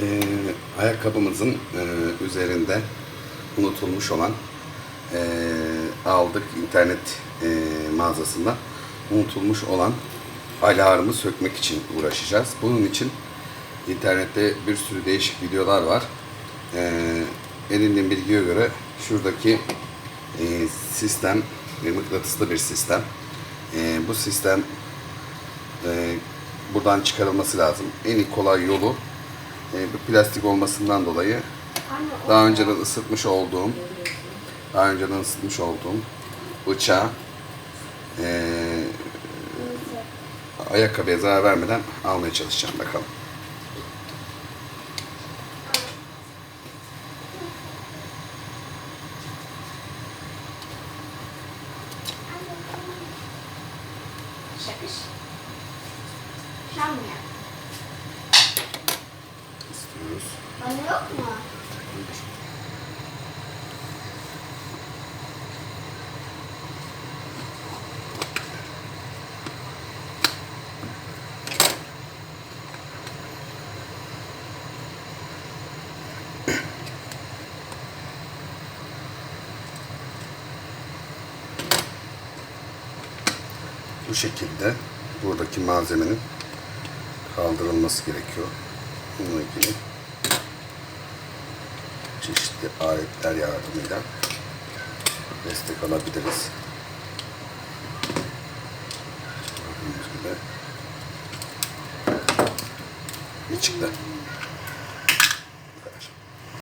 Ee, ayakkabımızın e, üzerinde unutulmuş olan e, aldık internet e, mağazasından unutulmuş olan alarmı sökmek için uğraşacağız. Bunun için internette bir sürü değişik videolar var. Ee, edindiğim bilgiye göre şuradaki e, sistem e, mıknatıslı bir sistem. E, bu sistem e, buradan çıkarılması lazım. En kolay yolu e, bu plastik olmasından dolayı daha önceden ısıtmış olduğum daha önceden ısıtmış olduğum bıçağı e, ayakkabıya zarar vermeden almaya çalışacağım bakalım. Şakış. Şam ya. İstiyoruz. Bana yok mu? Bu şekilde buradaki malzemenin kaldırılması gerekiyor. Bununla ilgili çeşitli aletler yardımıyla destek alabiliriz. Gördüğünüz gibi. Ne çıktı?